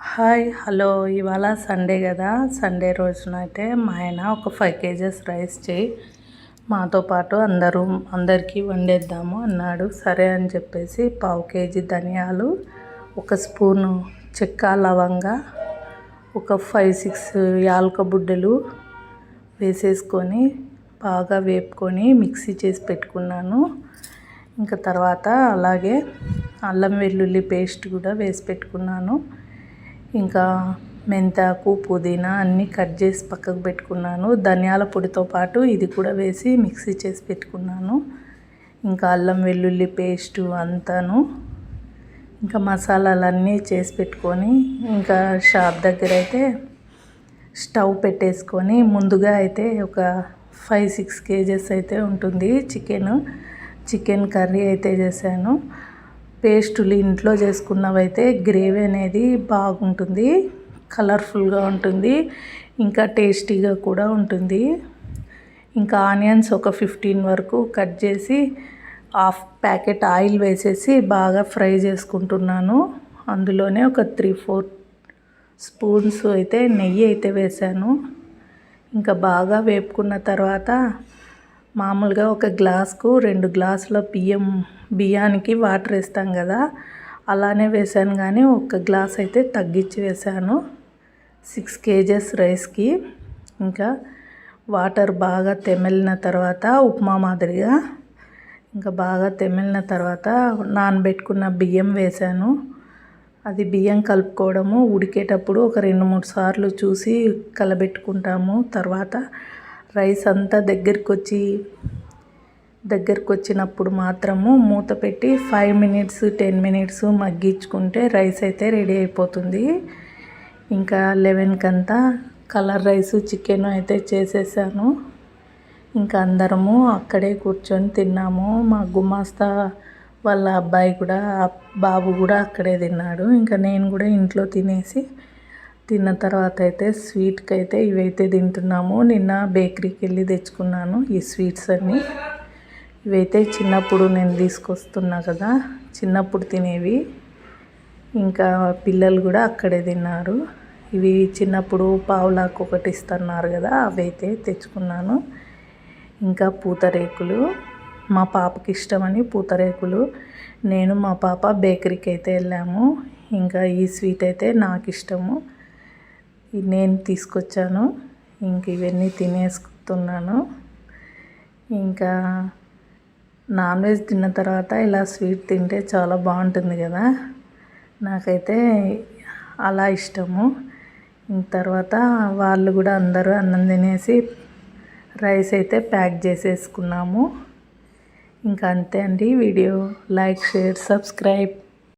Hi hello. ఇవాళ Sunday కదా. Sunday రోజున అయితే మా ఆయన ఒక ఫైవ్ కేజెస్ రైస్ చేయి. మాతో పాటు అందరూ అందరికీ వండేద్దాము అన్నాడు. సరే అని చెప్పేసి పావు కేజీ ధనియాలు ఒక స్పూను చెక్క లవంగా ఒక ఫైవ్ సిక్స్ యాలక బుడ్డలు వేసేసుకొని బాగా వేపుకొని మిక్సీ చేసి పెట్టుకున్నాను. ఇంకా తర్వాత అలాగే అల్లం వెల్లుల్లి పేస్ట్ కూడా వేసి పెట్టుకున్నాను. ఇంకా మెంతాకు పుదీనా అన్నీ కట్ చేసి పక్కకు పెట్టుకున్నాను. ధనియాల పొడితో పాటు ఇది కూడా వేసి మిక్సీ చేసి పెట్టుకున్నాను. ఇంకా అల్లం వెల్లుల్లి పేస్టు అంతాను. ఇంకా మసాలాలన్నీ చేసి పెట్టుకొని ఇంకా షాప్ దగ్గర అయితే స్టవ్ పెట్టేసుకొని ముందుగా అయితే ఒక ఫైవ్ సిక్స్ కేజెస్ అయితే ఉంటుంది చికెన్. చికెన్ కర్రీ అయితే చేశాను. పేస్టులు ఇంట్లో చేసుకున్నవైతే గ్రేవీ అనేది బాగుంటుంది కలర్ఫుల్గా ఉంటుంది ఇంకా టేస్టీగా కూడా ఉంటుంది. ఇంకా ఆనియన్స్ ఒక ఫిఫ్టీన్ వరకు కట్ చేసి హాఫ్ ప్యాకెట్ ఆయిల్ వేసేసి బాగా ఫ్రై చేసుకుంటున్నాను. అందులోనే ఒక త్రీ ఫోర్ స్పూన్స్ అయితే నెయ్యి అయితే వేసాను. ఇంకా బాగా వేపుకున్న తర్వాత మామూలుగా ఒక గ్లాస్కు రెండు గ్లాసుల బియ్యం బియ్యానికి వాటర్ వేస్తాం కదా. అలానే వేసాను కానీ ఒక గ్లాస్ అయితే తగ్గించి వేసాను సిక్స్ కేజెస్ రైస్కి. ఇంకా వాటర్ బాగా తెమిలిన తర్వాత ఉప్మా మాదిరిగా ఇంకా బాగా తెమిలిన తర్వాత నానబెట్టుకున్న బియ్యం వేసాను అది బియ్యం కలుపుకోవడము ఉడికేటప్పుడు ఒక రెండు మూడు సార్లు చూసి కలబెట్టుకుంటాము. తర్వాత రైస్ అంతా దగ్గరికి వచ్చి దగ్గరకు వచ్చినప్పుడు మాత్రము మూత పెట్టి ఫైవ్ మినిట్స్ టెన్ మినిట్స్ మగ్గించుకుంటే రైస్ అయితే రెడీ అయిపోతుంది. ఇంకా లెవెన్కి అంతా కలర్ రైస్ చికెన్ అయితే చేసేసాను. ఇంకా అందరము అక్కడే కూర్చొని తిన్నాము. మా గుమాస్తా వాళ్ళ అబ్బాయి కూడా బాబు కూడా అక్కడే తిన్నాడు. ఇంకా నేను కూడా ఇంట్లో తినేసి తిన్న తర్వాత అయితే స్వీట్కి అయితే ఇవైతే తింటున్నాము. నిన్న బేకరీకి వెళ్ళి తెచ్చుకున్నాను ఈ స్వీట్స్ అన్నీ. ఇవైతే చిన్నప్పుడు నేను తీసుకొస్తున్నా కదా చిన్నప్పుడు తినేవి. ఇంకా పిల్లలు కూడా అక్కడే తిన్నారు. ఇవి చిన్నప్పుడు పావులాకు ఒకటి ఇస్తున్నారు కదా అవి అయితే తెచ్చుకున్నాను. ఇంకా పూతరేకులు. మా పాపకి ఇష్టమని పూతరేకులు. నేను మా పాప బేకరీకి అయితే వెళ్ళాము. ఇంకా ఈ స్వీట్ అయితే నాకు ఇష్టము నేను తీసుకొచ్చాను. ఇంక ఇవన్నీ తినేసుకుతున్నాను ఇంకా నాన్ వెజ్ తిన్న తర్వాత ఇలా స్వీట్ తింటే చాలా బాగుంటుంది కదా. నాకైతే అలా ఇష్టము. తర్వాత వాళ్ళు కూడా అందరూ అన్నం తినేసి రైస్ అయితే ప్యాక్ చేసేసుకున్నాము. ఇంకా అంతే అండి వీడియో. Like share subscribe.